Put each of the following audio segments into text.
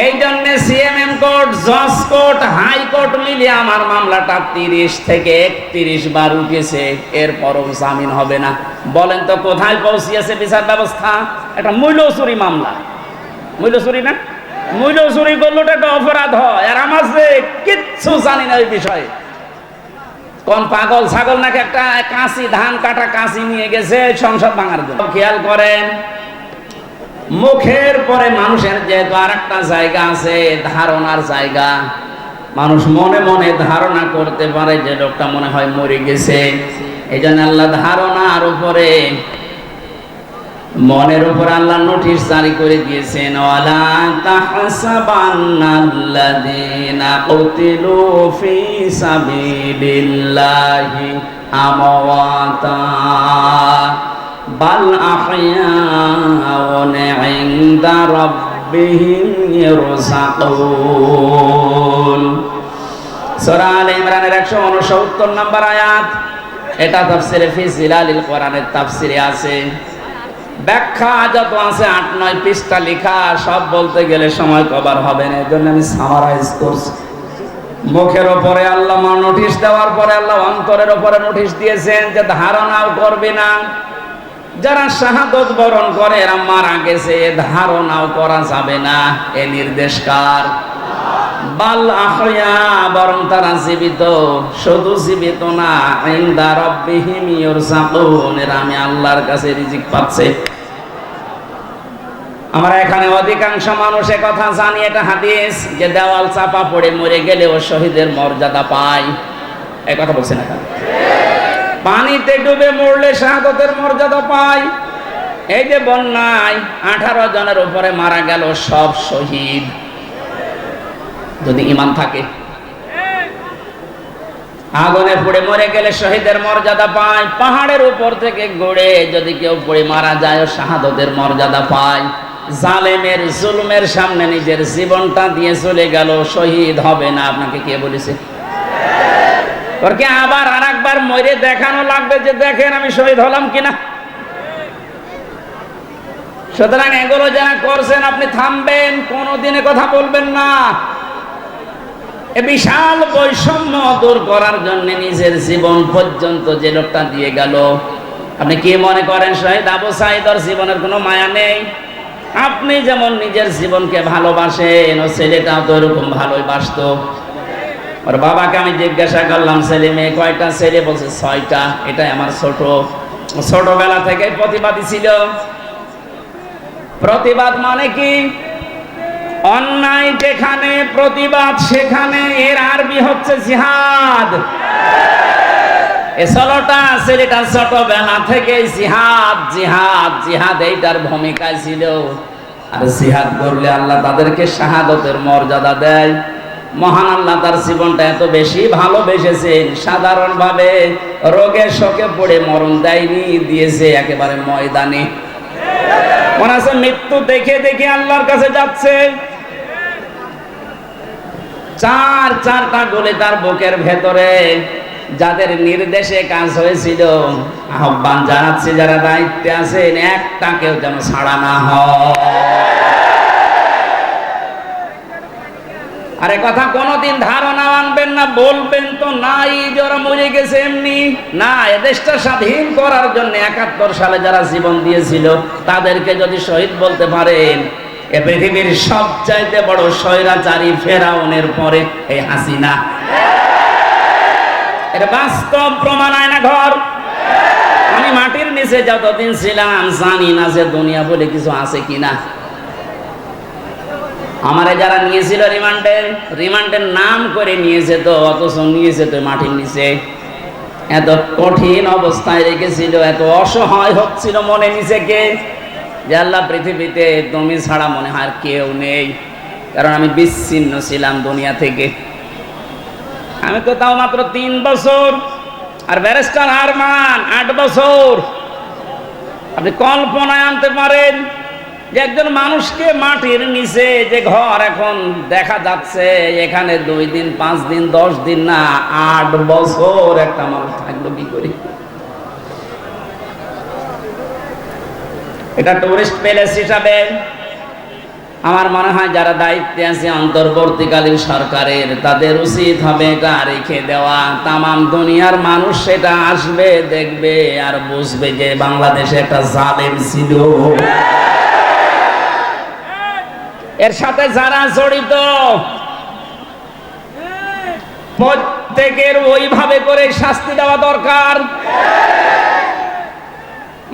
এই জন্য CMM court, জজ কোর্ট হাইকোর্ট মিলিয়ে আমার মামলাটা তিরিশ থেকে একত্রিশ বার উঠেছে। এরপরও জামিন হবে না। বলেন তো, কোথায় পৌঁছিয়েছে বিচার ব্যবস্থা? একটা মূল্যচুরি মামলা। মূল্য চুরি না? মূল্য চুরি করলে ওটা একটা অপরাধ হয়। আর আমার যে কিচ্ছু জানি না ওই বিষয়ে। কোন পাগল ছাগল নাকি একটা কাঁচি ধান কাটা কাঁচি নিয়ে গেছে সংসদ ভাঙার জন্য। খেয়াল করেন মুখের পরে মানুষের যেহেতু আর একটা জায়গা আছে, ধারণার জায়গা, মানুষ মনে মনে ধারণা করতে পারে যে লোকটা মনে হয় মরে গেছে। এই জন্য আল্লাহ ধারণার উপরে, মনের উপর আল্লাহ নোটিশ জারি করে দিয়েছেন, ওয়ালা বাল আহয়াউন ইনদা রাব্বিহিম ইরসাকুন সূরা আলে ইমরানের 169 নম্বর আয়াত। এটা তাফসিরে ফি জিলালিল কোরআনের তাফসিরে আছে। ব্যাখ্যা আট নয় পৃষ্ঠা লেখা, সব বলতে গেলে সময় কভার হবে না এই জন্য আমি সামারাইজ করছি। মুখের ওপরে আল্লাহ নোটিশ দেওয়ার পরে আল্লাহ অন্তরের ওপরে নোটিশ দিয়েছেন যে ধারণাও করবে না। যারা শাহাদত বরণ করে, এরা মারা গেছে। এ ধারণাও করা যাবে না। এ নির্দেশ কার? বাল আহয়া, বরং তারা জীবিত। শুধু জীবিত না, ইন্দা রব্বিহিম ইউরজাকুন এরা আমি আল্লাহর কাছে রিজিক পাচ্ছে। আমরা এখানে অধিকাংশ মানুষ এ কথা জানি, এটা হাদিস, যে দেওয়াল চাপা পড়ে মরে গেলেও শহীদের মর্যাদা পায়। এই কথা বলছেন এখানে। পানিতে ডুবে মরলে শাহাদতের মর্যাদা পায় এই যে বন্যায় আঠারো জনের উপরে মারা গেল, সব শহীদ। যদি ইমান থাকে। আগুনে পুড়ে মরে গেলে শহীদের মর্যাদা পায় পাহাড়ের উপর থেকে গড়ে যদি কেউ পড়ে মারা যায় শাহাদতের মর্যাদা পায় জালেমের, জুলুমের সামনে নিজের জীবনটা দিয়ে চলে গেল, শহীদ হবে না। আপনাকে কে বলেছে? ওর কি আবার আর একবার মরে দেখানো লাগবে যে দেখেন আমি শহীদ হলাম কিনা। সুতরাং এগুলো যারা করছেন, আপনি থামবেন, কোনোদিনে কথা বলবেন না। এ বিশাল বৈষম্য দূর করার জন্য নিজের জীবন পর্যন্ত যে লোকটা দিয়ে গেল। আপনি কি মনে করেন, শহীদ আবু সাইদর জীবনের কোনো মায়া নেই? আপনি যেমন নিজের জীবনকে ভালোবাসেন, ও ছেলেটাও তো এরকম ভালোই বাসত। ওর বাবাকে আমি জিজ্ঞাসা করলাম, ছেলে মেয়ে কয়টা? ছেলে বলছে, ছয়টা। এটাই আমার ছোট। ছোটবেলা থেকে প্রতিবাদী ছিল। প্রতিবাদ মানে কি? অন্যায় যেখানে, প্রতিবাদ সেখানে। এর আরবি হচ্ছে জিহাদ। এ ছেলেটা ছোটবেলা থেকে জিহাদ জিহাদ জিহাদ এইটার ভূমিকায় ছিল। আর জিহাদ করলে আল্লাহ তাদেরকে শাহাদতের মর্যাদা দেয়। মহান আল্লাহ তার জীবনটা এত বেশি ভালোবেসেছেন সাধারণভাবে রোগের শোকে পড়ে মরণ দেয়নি, দিয়েছে একেবারে ময়দানে। মনে আছে মৃত্যু দেখে দেখে আল্লাহর কাছে যাচ্ছে। চার চারটা গোলে তার বুকের ভেতরে, যাদের নির্দেশে কাজ হয়েছিল, আহ্বান জানাচ্ছে যারা দায়িত্বে আছেন একটা কেউ যেন ছাড়া না আরে কথা কোনোদিন ধারণা আনবেন না, বলবেন তো নাই, যারা মরে গেছে এমনি। না এদেশটা স্বাধীন করার জন্য একাত্তর সালে যারা জীবন দিয়েছিল, তাদেরকে যদি শহীদ বলতে পারেন, এ পৃথিবীর সবচাইতে বড় স্বৈরাচারী ফেরাউনের পরে এই হাসিনা। এটা বাস্তব প্রমাণ আয়না ঘর। আমি মাটির নিচে যতদিন ছিলাম, জানি না যে দুনিয়া বলে কিছু আছে কিনা। আমারে যারা নিয়েছিল রিমান্ডে, রিমান্ডের নাম করে নিয়েছে তো, অথচ নিয়েছে তো মাটির নিচে। এত কঠিন অবস্থায় রেখেছিল, এত অসহায় হচ্ছিল মনে নিজেকে যে আল্লাহ পৃথিবীতে তুমি ছাড়া মনে হয় কেউ নেই। কারণ আমি বিচ্ছিন্ন ছিলাম দুনিয়া থেকে। আমি তো তাও মাত্র তিন বছর আর ব্যারিস্টার হারমান আট বছর। আপনি কল্পনায় আনতে পারেন যে একজন মানুষকে মাটির নিচে যে ঘর এখন দেখা যাচ্ছে, এখানে দুই দিন, পাঁচ দিন, দশ দিন না, আট বছর একটা মানুষ থাকল কি করি? এটা টুরিস্ট প্যালেস হিসাবে আমার মনে হয় যারা দায়িত্বে আছে অন্তর্বর্তীকালীন সরকারের, তাদের উচিত হবে এটা রেখে দেওয়া। তামাম দুনিয়ার মানুষ সেটা আসবে, দেখবে আর বুঝবে যে বাংলাদেশে একটা জালেম ছিল। এর সাথে যারা জড়িত, প্রত্যেকের ওইভাবে করে শাস্তি দেওয়া দরকার।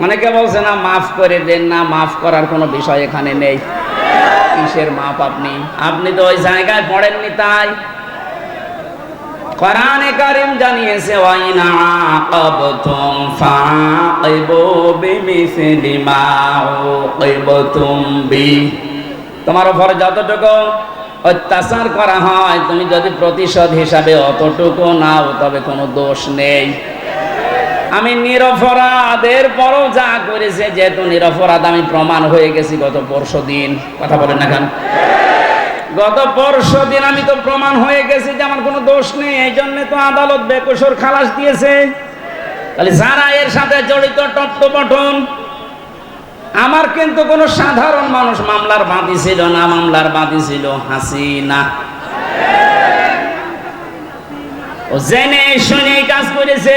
অনেকে বলছে, না, মাফ করে দেন না, মাফ করার কোনো বিষয় এখানে নেই। কিসের মাপ আপনি? আপনি তো ওই জায়গায় পড়েননি তাই। কোরআনে কারিম জানিয়েছে, ওয়াইনা আকাবতুম ফাআকিবু বিমিসলি মা উকিবতুম বি তোমার উপর যতটুকু অত্যাচার করা হয়, তুমি যদি প্রতিশোধ হিসাবে অতটুকু নাও, তবে কোনো দোষ নেই। আমি নিরপরাধের পরও যা করেছে, যেহেতু নিরপরাধ আমি প্রমাণ হয়ে গেছি গত পরশু দিন। কথা বলেন না কেন? গত পরশু দিন আমি তো প্রমাণ হয়ে গেছি যে আমার কোনো দোষ নেই, এই জন্য তো আদালত বেকসর খালাস দিয়েছে। তাহলে যারা এর সাথে জড়িত টট্টপটন আমার কিন্তু কোনো সাধারণ মানুষ মামলার বাদী ছিল না, মামলার বাদী ছিল হাসিনা। ও জেনে শুনে কাজ করেছে।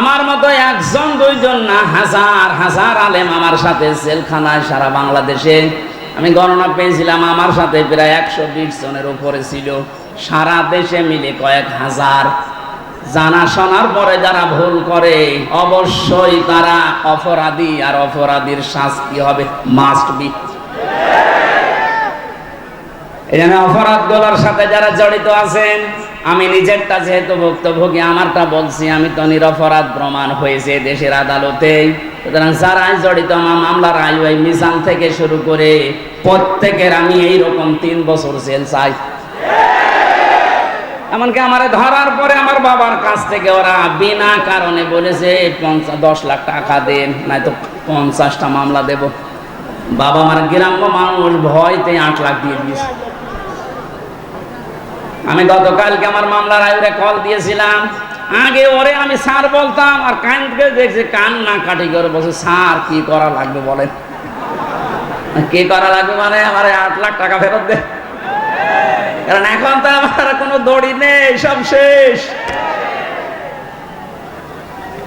আমার মতো একজন, দুইজন না, হাজার হাজার আলেম আমার সাথে জেলখানায় সারা বাংলাদেশে। আমি গণনা পেয়েছিলাম, আমার সাথে প্রায় একশো বিশ জনের উপরে ছিল। সারা দেশে মিলে কয়েক হাজার জানা শোনার পরে যারা ভুল করে, অবশ্যই তারা অপরাধী আর অপরাধীর শাস্তি হবে মাস্ট বি এখানে অপরাধগুলোর সাথে যারা জড়িত আছেন, আমি নিজেরটা যেহেতু ভুক্তভোগী, আমারটা বলছি, আমি তো নিরপরাধ প্রমাণ হয়েছে দেশের আদালতে। সুতরাং জড়িত, আমার মামলার আয়ু মিশান থেকে শুরু করে প্রত্যেকের আমি এই রকম তিন বছর জেল চাই। এমনকি আমার ধরার পরে আমার বাবার কাছ থেকে ওরা বিনা কারণে বলেছে পঞ্চাশ দশ লাখ টাকা দেন নয়তো পঞ্চাশটা মামলা দেব। বাবা আমার গ্রাম্য মানুষ, ভয়তে আট লাখ দিয়ে দিয়েছে। আমি গতকালকে আমার মামলার আয়ুরে কল দিয়েছিলাম। আগে ওরে আমি স্যার বলতাম, আর কান থেকে দেখছি কান না কাটি করে বসে স্যার, কি করা লাগবে বলেন? কি করা লাগবে মানে আমার আট লাখ টাকা ফেরত দে। কারণ এখন তো আমার কোনো দড়ি নেই, সব শেষ।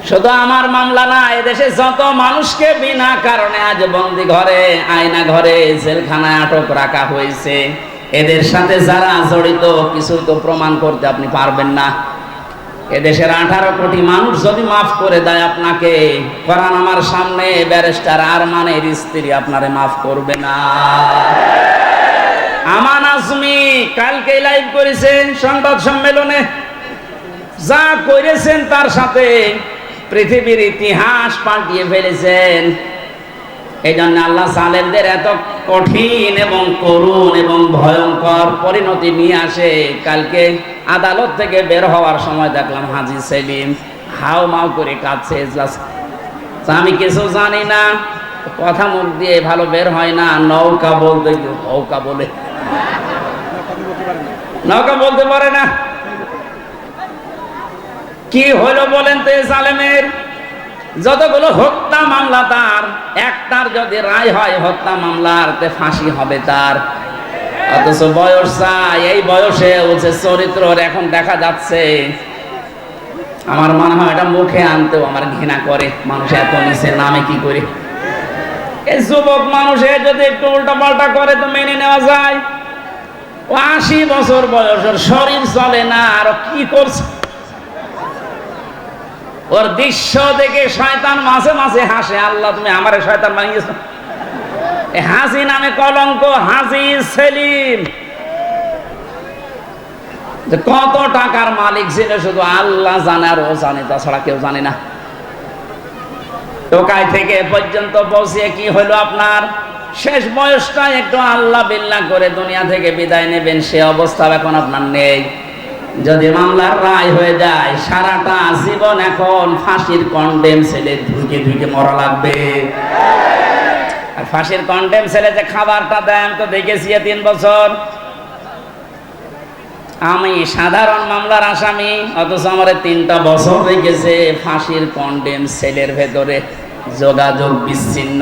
শুধু আমার মামলা না, এদেশে যত মানুষকে বিনা কারণে আজ বন্দি ঘরে, আয়না ঘরে, জেলখানায় আটক রাখা হয়েছে। এদের সাথে যারা জড়িত কিছু তো প্রমাণ করতে আপনি পারবেন না। এদেশের আঠারো কোটি মানুষ যদি মাফ করে দেয় আপনাকে, কোরআন আমার সামনে, ব্যারিস্টার আর মানের স্ত্রী আপনারে মাফ করবে না। আমান আজমি কালকে লাইভ করেছেন সংবাদ সম্মেলনে। যা করেছেন তার সাথে পৃথিবীর ইতিহাস পাল্টিয়ে ফেলেছেন। এই জন্য আল্লাহ সালেমদের এত কঠিন এবং করুণ এবং ভয়ঙ্কর পরিণতি নিয়ে আসে। কালকে আদালত থেকে বের হওয়ার সময় দেখলাম হাজি সেলিম হাও মাও করে কাঁদছে আমি কিছু জানি না। কথা মুখ দিয়ে ভালো বের হয় না। নৌকা বলতে নৌকা বলে নৌকা বলতে পারে না। কি হলো বলেন তো সালেমের যতগুলো হত্যা মামলা তার, একটার যদি রায় হয় হত্যা মামলার, তে ফাঁসি হবে তার। অথচ বয়স চাই, এই বয়সে হচ্ছে চরিত্র এখন দেখা যাচ্ছে, আমার মনে হয় এটা মুখে আনতেও আমার ঘৃণা করে। মানুষ এত নিচে নামে কি করে? এই যুবক মানুষে যদি একটু উল্টা পাল্টা করে তো মেনে নেওয়া যায়। আশি বছর বয়সের শরীর চলে না, আর কি করছে? ওর দৃশ্য দেখে শয়তান মাঝে মাঝে হাসে, আল্লাহ, তুমি আমার শয়তান বানিয়েছ। হাসি নামে কলঙ্ক হাসি সেলিম। কত টাকার মালিক ছিল, শুধু আল্লাহ জানে আর ও জানে, তাছাড়া কেউ জানে না। টোকাই থেকে পর্যন্ত পৌঁছে কি হলো আপনার? শেষ বয়সটা একটু আল্লাহ বিল্লাহ করে দুনিয়া থেকে বিদায় নেবেন, সে অবস্থা এখন আপনার নেই। যদি মামলার রায় হয়ে যায়, সারাটা জীবন এখন ফাঁসির কন্ডেম ছেলে ধুইকে ধুইকে মরা লাগবে। আর ফাঁসির কন্ডেম ছেলে যে খাবারটা আমি তো দেখেছি তিন বছর। আমি সাধারণ মামলার আসামি, অথচ আমার তিনটা বছর রেখেছে ফাঁসির কন্ডেম সেলের ভেতরে যোগাযোগ বিচ্ছিন্ন।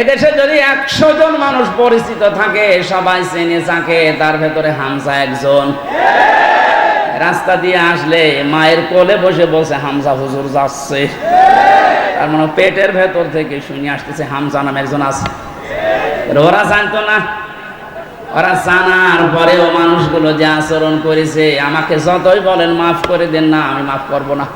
এদেশে যদি একশো জন মানুষ পরিচিত থাকে, সবাই চেনে থাকে তার ভেতরে হামজা একজন। রাস্তা দিয়ে আসলে মায়ের কোলে বসে বসে হামজা হুজুর যাচ্ছে। তার মানে পেটের ভেতর থেকে শুনে আসতেছে, হামজা নামে একজন আছে। ওরা জানতো না। ওরা জানার পরেও মানুষগুলো যে আচরণ করেছে, আমাকে যতই বলেন, মাফ করে দেন না, আমি মাফ করব না।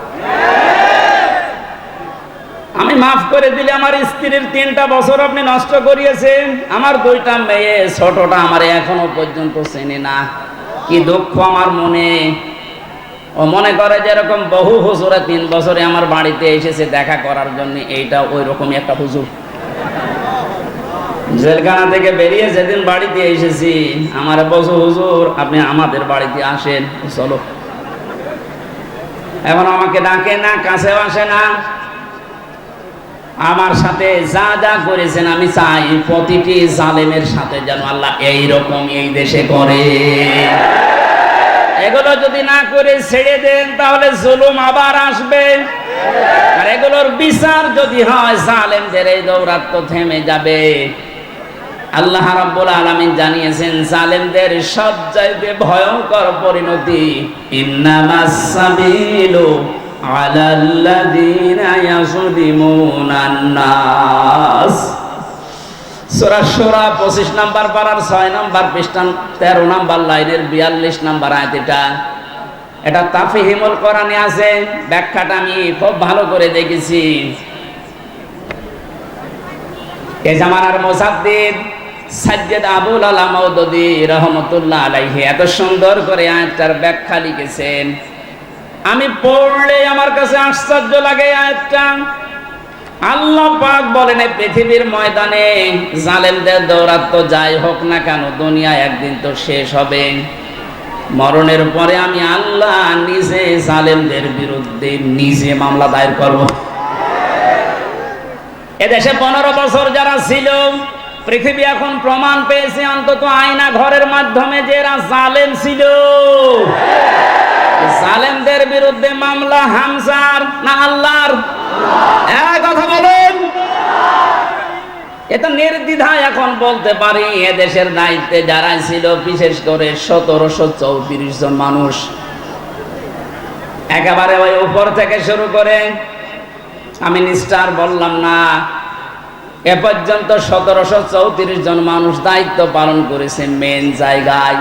আমি মাফ করে দিলে আমার স্ত্রীর তিনটা বছর আপনি নষ্ট করিয়েছেন। আমার দুইটা মেয়ে, ছোটটা আমার এখনও পর্যন্ত চেনে না। কি দুঃখ আমার মনে। ও মনে করে যে এরকম বহু হুজুরা তিন বছরে আমার বাড়িতে এসেছে দেখা করার জন্য, এইটা ওই রকমই একটা হুজুর। জেলখানা থেকে বেরিয়ে যেদিন বাড়িতে এসেছি, আমার বসু হুজুর, আপনি আমাদের বাড়িতে আসেন, চলো। এখন আমাকে ডাকে না, কাছেও আসে না। আমার সাথে যা যা করেছেন, আমি চাই প্রতিটি জালেমের সাথে যেন আল্লাহ এই রকম এই দেশে করে। এগুলো যদি না করে ছেড়ে দেন, তাহলে জুলুম আবার আসবে। আর এগুলোর বিচার যদি হয়, জালেমদের এই দৌরাত্ম থেমে যাবে। আল্লাহ রাব্বুল আলামিন জানিয়েছেন, জালেমদের সব চাইতে ভয়ঙ্কর পরিণতি, ইন্নামাস সাবিলু আলাল্লাযীনা ইয়াযলিমুনান নাস। সূরা সূরা 25 নাম্বার পারার 6 নাম্বার পৃষ্ঠান 13 নাম্বার লাইনের 42 নাম্বার আয়াত এটা। এটা কোরআনে আছে, ব্যাখ্যাটা আমি খুব ভালো করে দেখেছি। এ জামানার আবুল আলা মওদুদি রহমতুল্লাহ আলাইহি এত সুন্দর করে আয়াতটার ব্যাখ্যা লিখেছেন। আমি পড়লে আমার কাছে আশ্চর্য লাগে আয়াতটা। আল্লাহ পাক বলেন পৃথিবীর ময়দানে জালেমদের দৌরাত্ম যাই হোক না কেন, দুনিয়া একদিন তো শেষ হবে। মরণের পরে আমি আল্লাহ নিজে জালেমদের বিরুদ্ধে নিজে মামলা দায়ের করব। এদেশে পনেরো বছর যারা ছিল, পৃথিবী এখন প্রমাণ পেয়েছে, অন্তত আয়না ঘরের মাধ্যমে যে এরা জালেম ছিল। জালেমদের বিরুদ্ধে মামলা হামসার না আল্লাহর? কথা বলেন। এটা নির্দ্বিধায় এখন বলতে পারি, এদেশের দায়িত্বে যারা ছিল, বিশেষ করে সতেরোশো চৌত্রিশ জন মানুষ। একেবারে ওই উপর থেকে শুরু করে, আমি নিষ্ঠার বললাম না, এ পর্যন্ত সতেরোশো চৌত্রিশ জন মানুষ দায়িত্ব পালন করেছে মেন জায়গায়।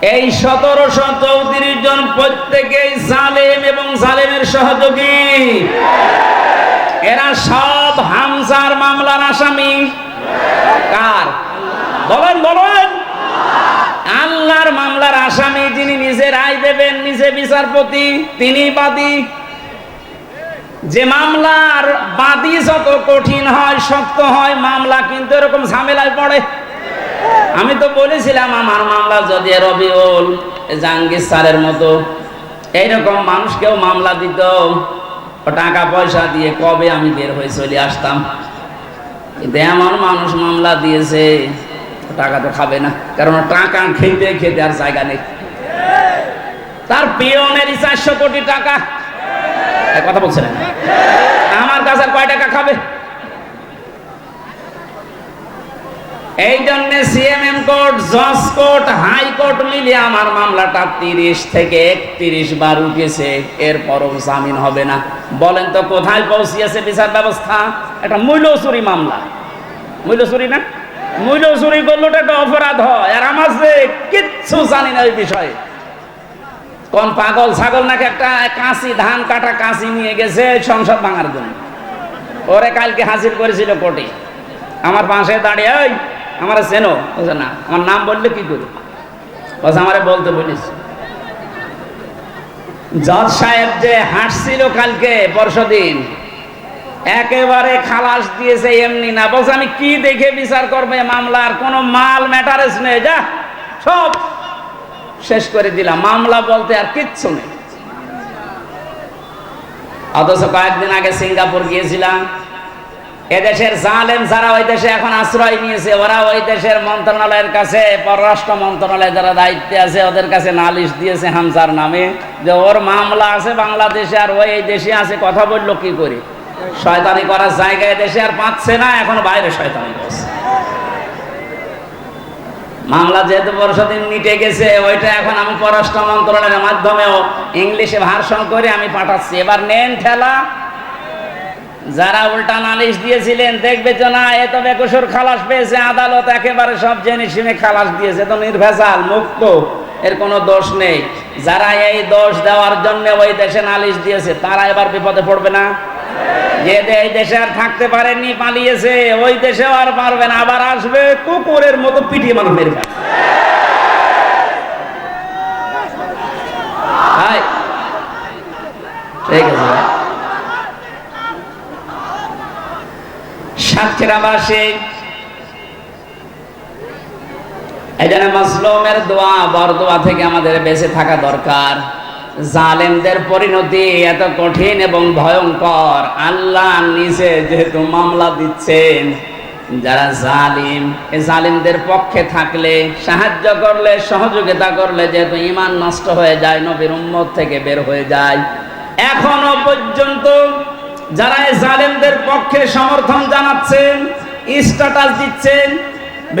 এই সতেরোশো চৌত্রিশ জন প্রত্যেকেই জালেম এবং জালেমের সহযোগী। এরা সব হামজার মামলার আসামি। কার? বলেন বলেন। আল্লাহর মামলার আসামি যিনি নিজে রায় দেবেন, নিজে বিচারপতি, তিনি বাদী। যে মামলার বাদী যত কঠিন হয়, শক্ত হয়, মামলা কিন্তু এরকম ঝামেলায় পড়ে। আমি তো বলেছিলাম, আমার মামলা যদি রবিউল জাহাঙ্গীর স্যারের মতো এইরকম মানুষকেও মামলা দিত টাকা পয়সা দিয়ে কবে আমি বের হয়ে চলে আসতাম? কিন্তু এমন মানুষ মামলা দিয়েছে টাকা তো খাবে না, কারণ টাকা খেতে খেতে আর জায়গা নেই। তার পিয়নেরই চারশো কোটি টাকা। কথা বলছে না আমার কাছে আর কয় টাকা খাবে? এই জন্য সিএমএম কোর্ট, জজ কোর্ট হাইকোর্ট মিলিয়ে আমার মামলাটা তিরিশ থেকে একত্রিশ বার উঠেছে। এরপরও জামিন হবে না। বলেন তো, কোথায় পৌঁছিয়েছে বিচার ব্যবস্থা? একটা মূল্যচুরি মামলা। মূল্যচুরি না? মূল্য চুরি করলে ওটা একটা অপরাধ হয়। আর আমার যে কিচ্ছু জানি না ওই বিষয়ে। কোন পাগল ছাগল নাকি একটা কাঁচি, ধান কাটা কাঁচি নিয়ে গেছে সংসদ ভাঙার জন্য? ওরে কালকে হাজির করেছিল কোর্টে। আমার পাশে দাঁড়িয়ে আমার চেনো? বলছে না। আমার নাম বললে কি করি? বলছে আমারে বলতে বলিস। জজ সাহেব যে হাসছিল কালকে পরশুদিন একেবারে খালাস দিয়েছে এমনি না। বলছে, আমি কি দেখে বিচার করবে মামলার? কোনো মাল ম্যাটারেস নেই। যা, সব শেষ করে দিলাম। মামলা বলতে আর কিচ্ছু নেই। অথচ কয়েকদিন আগে সিঙ্গাপুর গিয়েছিলাম। এদেশের জালেম যারা ওই দেশে এখন আশ্রয় নিয়েছে, ওরা ওই দেশের মন্ত্রণালয়ের কাছে, পররাষ্ট্র মন্ত্রণালয় যারা দায়িত্বে আছে, ওদের কাছে নালিশ দিয়েছে হামসার নামে যে ওর মামলা আছে বাংলাদেশে আর ওই এই দেশে আছে, কথা বলল কি করে? শয়তানি করার জায়গায় দেশে আর পাচ্ছে না, এখন বাইরে শয়তানি করছে। মামলা যেহেতু পরশুদিন মিটে গেছে, ওইটা এখন আমি পররাষ্ট্র মন্ত্রণালয়ের মাধ্যমেও ইংলিশে ভার্সন করে আমি পাঠাচ্ছি। এবার নেন ঠেলা যারা উল্টা নালিশ দিয়েছিলেন, দেখবে যে না, এ তো বেকসুর খালাস পেয়েছে, আদালত একেবারে সব জেনে শুনে খালাস দিয়েছে, তো নির্ভেজাল, মুক্ত, এর কোনো দোষ নেই। যারা এই দোষ দেওয়ার জন্য ওই দেশে নালিশ দিয়েছে, তারা এবার বিপদে পড়বে না। যে এই দেশে আর থাকতে পারেনি পালিয়েছে, ওই দেশেও আর পারবে না, আবার আসবে কুকুরের মতো পিটিয়ে মানুষ মেরে ঠিক আছে। দোয়া থেকে আমাদের বেঁচে থাকা দরকার। জালেমদের পরিণতি এত কঠিন এবং ভয়ঙ্কর। আল্লাহ নিজে যেহেতু মামলা দিচ্ছেন, যারা জালিম এই জালিমদের পক্ষে থাকলে, সাহায্য করলে, সহযোগিতা করলে যেহেতু ইমান নষ্ট হয়ে যায়, নবীর উম্মত থেকে বের হয়ে যায়। এখনও পর্যন্ত যারা জালেমদের পক্ষে সমর্থন জানাচ্ছেন স্ট্যাটাস দিচ্ছেন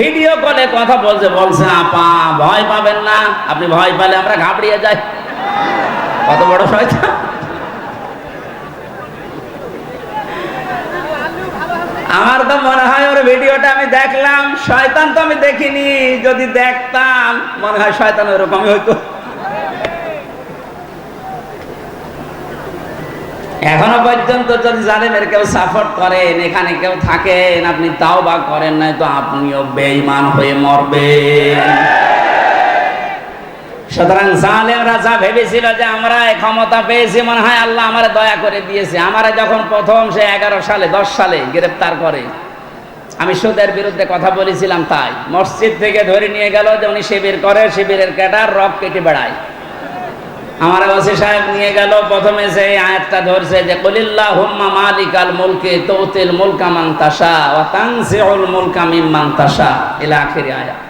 ভিডিও কলে কথা বলছে বলছে, আপা, ভয় পাবেন না, আপনি ভয় পেলে আমরা ঘাবড়িয়ে যাই। কত বড় শয়তান। আমার তো মনে হয় ওর ভিডিওটা আমি দেখলাম, শয়তান তো আমি দেখিনি, যদি দেখতাম, মনে হয় শয়তান ওরকমই হইতো। এখনও পর্যন্ত যদি জালেমের কেউ সাপোর্ট করেন, এখানে কেউ থাকেন, আপনি তাও বা করেন নাই তো আপনিও বেঈমান হয়ে মরবেন। সুতরাং জালেমরা যা ভেবেছিল যে আমরা ক্ষমতা পেয়েছি, মনে হয় আল্লাহ আমার দয়া করে দিয়েছে। আমারে যখন প্রথম সে এগারো সালে, দশ সালে গ্রেপ্তার করে, আমি সুদের বিরুদ্ধে কথা বলেছিলাম তাই। মসজিদ থেকে ধরে নিয়ে গেল যে উনি শিবির করে, শিবিরের ক্যাডার রক কেটে বেড়ায়। আমার ওসি সাহেব নিয়ে গেল, প্রথমে সেই আয়াতটা ধরছে যে কলিল্লাহ হুম্মা মালিকাল মুলকে তৌতিল মুলকা মান তাশা ওয়া তানসিউল মুলকা মিম্মান তাশা ইলা আখিরি আয়াত।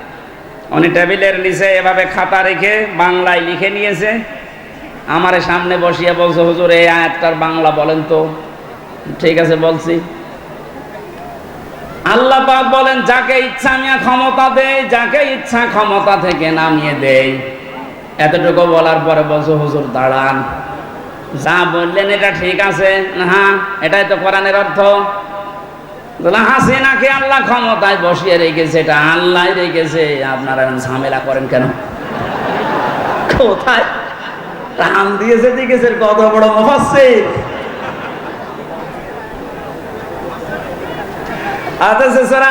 উনি টেবিলের নিচে এভাবে খাতা রেখে বাংলায় লিখে নিয়েছে। আমার সামনে বসিয়ে বলছে, হুজুর, এই আয়াতটার বাংলা বলেন তো। ঠিক আছে, বলছি। আল্লাহ পাক বলেন, যাকে ইচ্ছা আমি ক্ষমতা দেই, যাকে ইচ্ছা ক্ষমতা থেকে নামিয়ে দেই। এতটুকু বলার পরে বলছো, হুজুর, দাঁড়ান। যা বললেন, এটা ঠিক আছে। না, এটাই তো কোরআনের অর্থ। হাসিনাকে আল্লাহ ক্ষমতায় বসিয়ে রেখেছে? এটা আল্লাহ রেখেছে। আপনারা ঝামেলা করেন কেন? কোথায়? টান দিয়েছে দিয়েছে কত বড়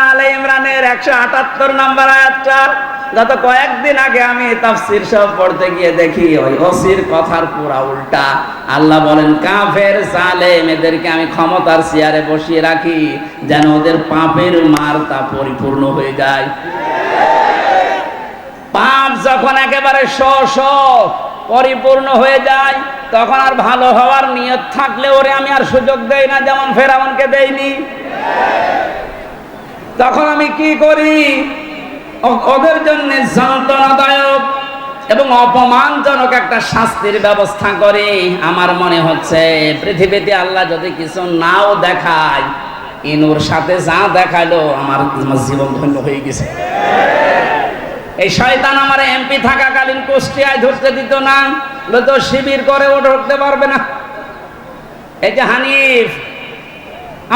আলে ইমরানের একশো আটাত্তর নম্বর আয়াতটা গত কয়েকদিন আগে আমি তাফসির সব পড়তে গিয়ে দেখি ওই ওসির কথার পুরা উল্টা। আল্লাহ বলেন, কাফের জালেম এদেরকে আমি ক্ষমতার চেয়ারে বসিয়ে রাখি যেন ওদের পাপের মার তা পরিপূর্ণ হয়ে যায়। পাপ যখন একেবারে শ পরিপূর্ণ হয়ে যায়, তখন আর ভালো হওয়ার নিয়ত থাকলে ওরে আমি আর সুযোগ দেই না, যেমন ফেরাউনকে দেইনি। তখন আমি কি করি? ওদের জন্য যন্ত্রণাদায়ক এবং অপমানজনক একটা শাস্তির ব্যবস্থা করে। আমার মনে হচ্ছে পৃথিবীতে আল্লাহ যদি কিছু নাও দেখায়, ইনুর সাথে যা দেখাল আমার জীবন ধন্য হয়ে গেছে। এই শয়তান আমার এমপি থাকাকালীন কুষ্টিয়ায় ধরতে দিত না তো শিবির করে ও ঢুকতে পারবে না। এই যে হানিফ,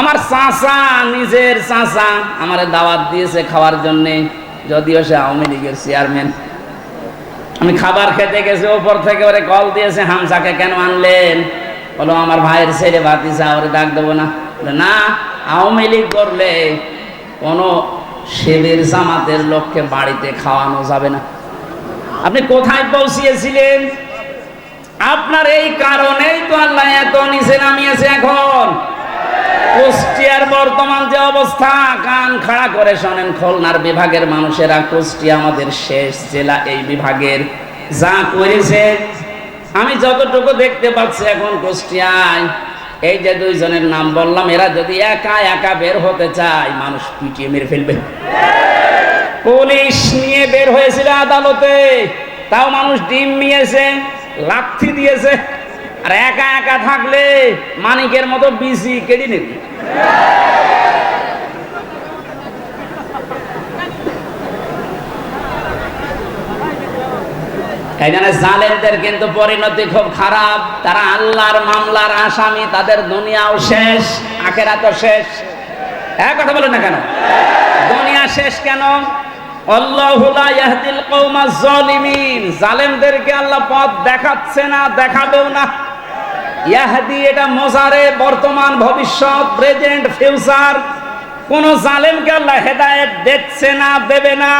আমার চাচা, নিজের চাচা, আমার দাওয়াত দিয়েছে খাওয়ার জন্যে। যদিও সে আওয়ামী লীগের চেয়ারম্যান। আমি খাবার খেতে গেছি, ওপর থেকে ওরে কল দিয়েছে, হামসাকে কেন আনলেন? বলো, আমার ভাইয়ের ছেলে ভাতিসা ওরে ডাক দেবো না। না, আওয়ামী লীগ করলে কোনো শিবির জামাতের লোককে বাড়িতে খাওয়ানো যাবে না। আপনি কোথায় পৌঁছিয়েছিলেন? আপনার এই কারণেই তো আল্লাহ এত নিচে নামিয়েছে এখন। বর্তমান যে অবস্থা, কান খাড়া করে শোনেন, খুলনার বিভাগের মানুষেরা, কুষ্টিয়া আমাদের শেষ জেলা এই বিভাগের। যা করেছে, আমি যতটুকু দেখতে পাচ্ছি এখন কুষ্টিয়ায়, এই যে দুইজনের নাম বললাম, এরা যদি একা একা বের হতে চায়, মানুষ পিটিয়ে মেরে ফেলবে। পুলিশ নিয়ে বের হয়েছিল আদালতে, তাও মানুষ ডিম নিয়েছে, লাথি দিয়েছে, আর একা একা থাকলে মানিকের মতো বিসি কেটে নেবে। এখানে জালেমদের কিন্তু পরিণতি খুব খারাপ। তারা আল্লাহর মামলার আসামি, তাদের দুনিয়াও শেষ আখেরা তো শেষ। এক কথা না কেন? দুনিয়া শেষ কেন? জালেমদেরকে আল্লাহ পথ দেখাচ্ছে না, দেখাবেও না। ইয়াহদি, এটা মোজারে বর্তমান ভবিষ্যৎ প্রেজেন্ট ফিউচার কোন জালেমকে আল্লাহ হেদায়েত দিচ্ছে না, দেবে না।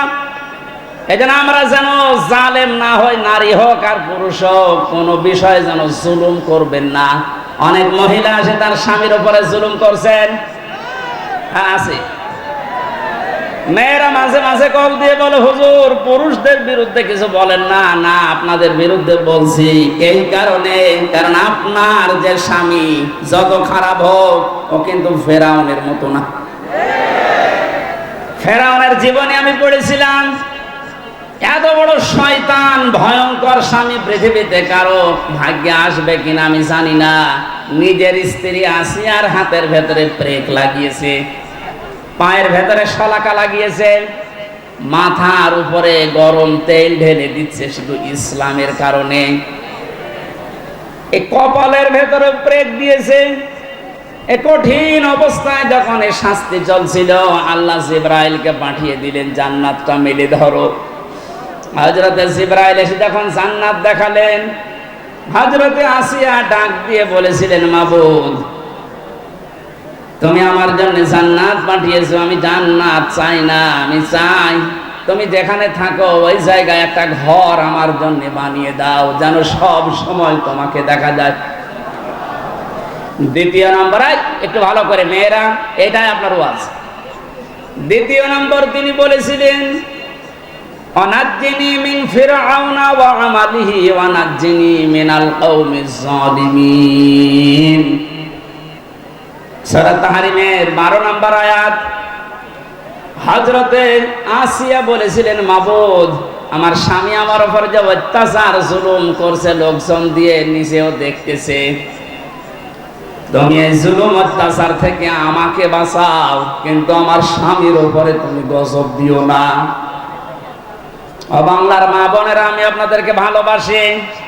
এজন্য আমরা যেন জালেম না হয় নারী হোক আর পুরুষ হোক, কোনো বিষয়ে যেন জুলুম করবেন না। অনেক মহিলা আছে, তার স্বামীর উপরে জুলুম করছেন। আছে। মেয়েরা মাঝে মাঝে কল দিয়ে বলে, হুজুর, পুরুষদের বিরুদ্ধে কিছু বলেন না। না, আপনাদের বিরুদ্ধে বলছি। এই কারণে কারণ আপনার যে স্বামী যত খারাপ হোক, ও কিন্তু ফেরাউনের মতো না। ফেরাউনের জীবনে আমি পড়েছিলাম। এত বড় শয়তান, ভয়ঙ্কর স্বামী পৃথিবীতে কারও ভাগ্যে আসবে কিনা আমি জানি না। নিজের স্ত্রী আসিয়ার হাতের ভেতরে ব্রেক লাগিয়েছে। পায়ের ভেতরে শলাকা লাগিয়েছে, মাথার উপরে গরম তেল ঢেলে দিচ্ছে শুধু ইসলামের কারণে। এই কপালের ভেতরে ব্রেক দিয়েছে। এ কঠিন অবস্থায় যখন এই শাস্তি চলছিল, আল্লাহ জিব্রাইলকে পাঠিয়ে দিলেন, জান্নাতটা মেলে ধরো। হজরতে জিব্রাইল এসে যখন জান্নাত দেখালেন হজরতে আসিয়া ডাক দিয়ে বলেছিলেন, মাবুদ তুমি আমার জন্য জান্নাত পাঠিয়েছো, আমি জান্নাত চাই না, আমি চাই। তুমি যেখানে থাকো, ওই জায়গায় একটা ঘর আমার জন্য বানিয়ে দাও, যেন সব সময় তোমাকে দেখা যায়। দ্বিতীয় নম্বর একটু ভালো করে, মেয়েরা, এটাই আপনার ওয়াজ। দ্বিতীয় নম্বর, তিনি বলেছিলেন, অনাজ্জিনি মিন ফিরআউনা ওয়া আমালিহি, ওয়া নাজ্জিনি মিনাল কওমিজ জালিমিন। সূরা তাহরিমের 12 নম্বর আয়াত। হযরতে আসিয়া বলেছিলেন, মাবুদ, আমার স্বামী আমার উপর যে অত্যাচার, জুলুম করছে, লোকজন দিয়ে নিজেও দেখতেছে। তুমি এই জুলুম অত্যাচার থেকে আমাকে বাঁচাও, কিন্তু আমার স্বামীর উপরে তুমি গজব দিও না। বাংলার মা বোনেরা, আমি আপনাদেরকে ভালোবাসি,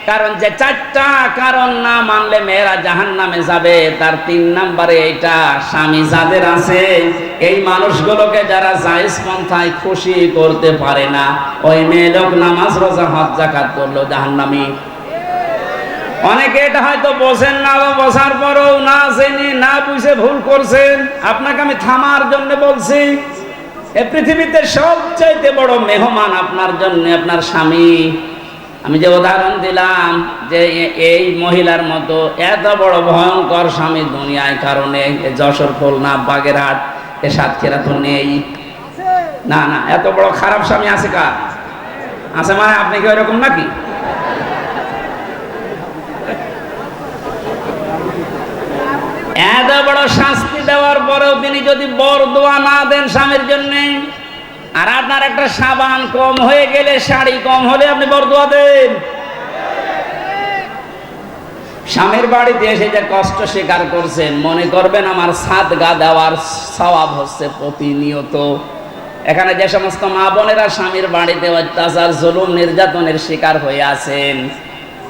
কারণ যে চারটা কারণ না মানলে মেয়েরা জাহান নামে যাবে, তার তিন নম্বরে এইটা, স্বামী যাদের আছে, এই মানুষগুলোকে যারা জায়েজ পন্থায় খুশি করতে পারে না, ওই মেয়ে লোক নামাজ, রোজা, হজ জাকাত করল জাহান্নামী। অনেকে এটা হয়তো বোঝেন না বা বোঝার পরেও না জেনে, না বুঝে ভুল করছেন। আপনাকে আমি থামার জন্য বলছি এ পৃথিবীতে সবচাইতে বড় মেহমান আপনার জন্য আপনার স্বামী। আমি যে উদাহরণ দিলাম যে এই মহিলার মতো এত বড় ভয়ঙ্কর স্বামী দুনিয়ায়, কারণে যশোর, খুলনা, বাগেরহাট, এ সাতক্ষীরা তো নেই। না না, এত বড় খারাপ স্বামী আছে কার? আছে মানে আপনি কি ওইরকম নাকি? এত বড় শাস্তি দেওয়ার পরেও তিনি যদি বর দোয়া না দেন স্বামীর জন্যে, আর আপনার একটা সাবান কম হয়ে গেলে শাড়ি কম হলে আপনি বর দোয়া দেন। স্বামীর বাড়িতে এসে যে কষ্ট স্বীকার করছেন, মনে করবেন আমার সাত গা দেওয়ার স্বভাব হচ্ছে প্রতিনিয়ত। এখানে যে সমস্ত মা বোনেরা স্বামীর বাড়িতে অত্যাচার, জুলুম, নির্যাতনের শিকার হয়ে আছেন,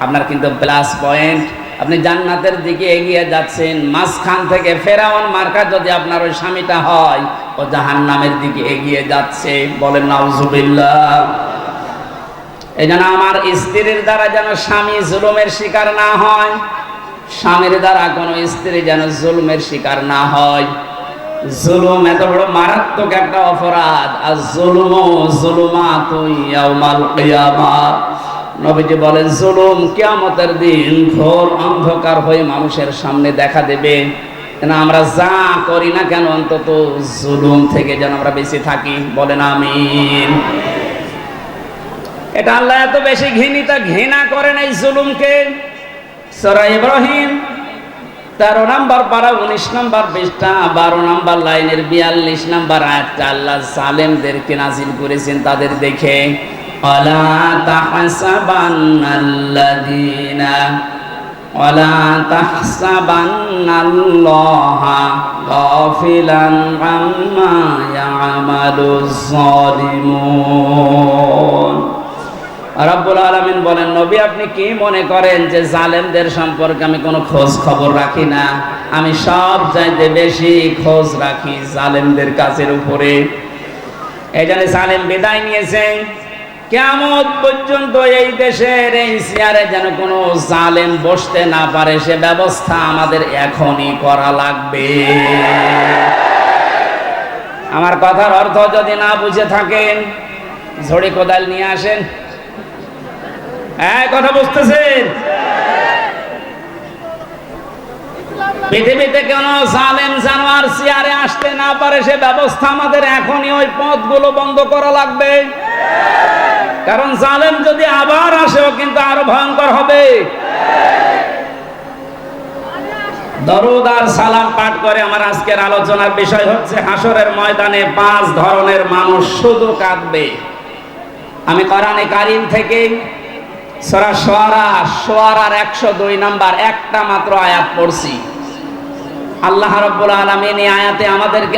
আপনার কিন্তু প্লাস পয়েন্ট আপনি জান্নাতের দিকে এগিয়ে যাচ্ছেন, মাঝখান থেকে ফেরাউন মার্কা যদি আপনার ওই স্বামীটা হয়, ও জাহান্নামের দিকে এগিয়ে যাচ্ছে। বলেন, নাউজুবিল্লাহ। এই যেন আমার স্ত্রীর দ্বারা যেন স্বামী জুলুমের শিকার না হয়, স্বামীর দ্বারা কোনো স্ত্রী যেন জুলুমের শিকার না হয়। জুলুম এত বড় মারাত্মক একটা অপরাধ। আর জুলুম জুলুমাত ইয়াউমাল কিয়ামাত নবীজি বলেন, জুলুম কিয়ামতের দিন ঘোর অন্ধকার হয়ে মানুষের সামনে দেখা দেবে। যেন আমরা যা করি না কেন অন্তত জুলুম থেকে যেন আমরা বেঁচে থাকি। বলেন, আমিন। এটা আল্লাহ এত বেশি ঘৃণিত ঘৃণা করেন এই জুলুমকে। সরা ইব্রাহিম, তেরো নাম্বার পারা, উনিশ নাম্বার পৃষ্ঠা, বারো নাম্বার লাইনের বিয়াল্লিশ নাম্বার আয়াতটা আল্লাহ সালেমদেরকে নাজিল করেছেন, তাদের দেখে। অলা তাহসাবান্নাল্লাযীনা ولا تحسبن الله غافلا عما يعمل الظالمون রাব্বুল আলামিন বলেন নবী আপনি কি মনে করেন যে জালেমদের সম্পর্কে আমি কোনো খোঁজ খবর রাখি না আমি সব চাইতে বেশি খোঁজ রাখি জালেমদের কাছের উপরে এই জন্য জালেম বিদায় নিয়েছেন কেমন পর্যন্ত এই দেশের এই চেয়ারে যেন কোনো জালেম বসতে না পারে, সে ব্যবস্থা আমাদের এখনই করা লাগবে। আমার কথার অর্থ যদি না বুঝে থাকেন, ঝড়ি কোদাল নিয়ে আসেন। হ্যাঁ কথা বুঝতেছেন? পৃথিবীতে কেন জালেম জানোয়ার চেয়ারে আসতে না পারে, সে ব্যবস্থা আমাদের এখনই ওই পথগুলো বন্ধ করা লাগবে। কারণ জালেম যদি আবার আসেও কিন্তু আরও ভয়ঙ্কর হবে। দরুদ আর সালাম পাঠ করে আমার আজকের আলোচনার বিষয় হচ্ছে হাসরের ময়দানে পাঁচ ধরনের মানুষ শুধু কাঁদবে। আমি কোরআনে কারিম থেকে সরা সোয়ারা, সোয়ারার একশো দুই নাম্বার একটা মাত্র আয়াত পড়ছি। আল্লাহ রব্বুল আলমিন এই আয়াতে আমাদেরকে